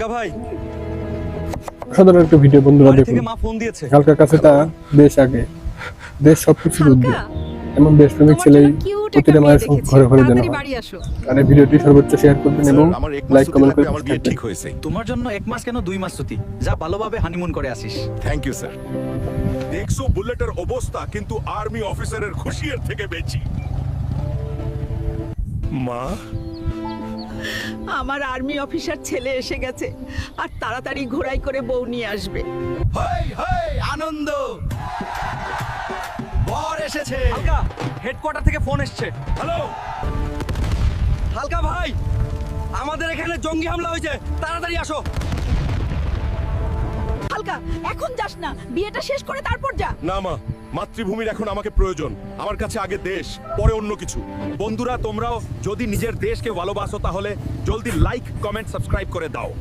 কা ভাই। সাধারণ একটা ভিডিও বন্ধুরা দেখুন। থেকে মা ফোন দিয়েছে। হালকার কাছে তা দেশ আগে। দেশ সবকিছু ঊর্ধ্বে এমন দেশপ্রেমিক ছেলেই প্রতিটা মায়ের ঘরে ঘরে যেন। বাড়ি আসো। আর এই ভিডিওটি সর্বোচ্চ শেয়ার করবেন এবং আমার এক লাইক কমেন্ট করে আমার বিয়ে ঠিক হয়েছে। তোমার জন্য এক মাস কেন দুই মাস ছুটি? যা ভালোভাবে হানিমুন করে আসিস। থ্যাংক ইউ স্যার দেখছ বুলেটের অবস্থা কিন্তু আর্মি অফিসারের খুশির থেকে বেশি মা? আমার আর্মি অফিসার ছেলে এসে গেছে আর তাড়াতাড়ি ঘোড়াই করে বউ নিয়ে আসবে। হাই হাই আনন্দ! বর এসেছে। হালকা হেডকোয়ার্টার থেকে ফোন এসেছে। হ্যালো হালকা ভাই আমাদের এখানে জঙ্গি হামলা হয়েছে তাড়াতাড়ি আসো। হালকা এখন যাস না বিয়েটা শেষ করে তারপর যা। না মা। মাতৃভূমির এখন আমাকে প্রয়োজন। আমার কাছে আগে দেশ, পরে অন্য কিছু। বন্ধুরা, তোমরাও যদি নিজের দেশকে ভালোবাসো, তাহলে জলদি লাইক কমেন্ট সাবস্ক্রাইব করে দাও।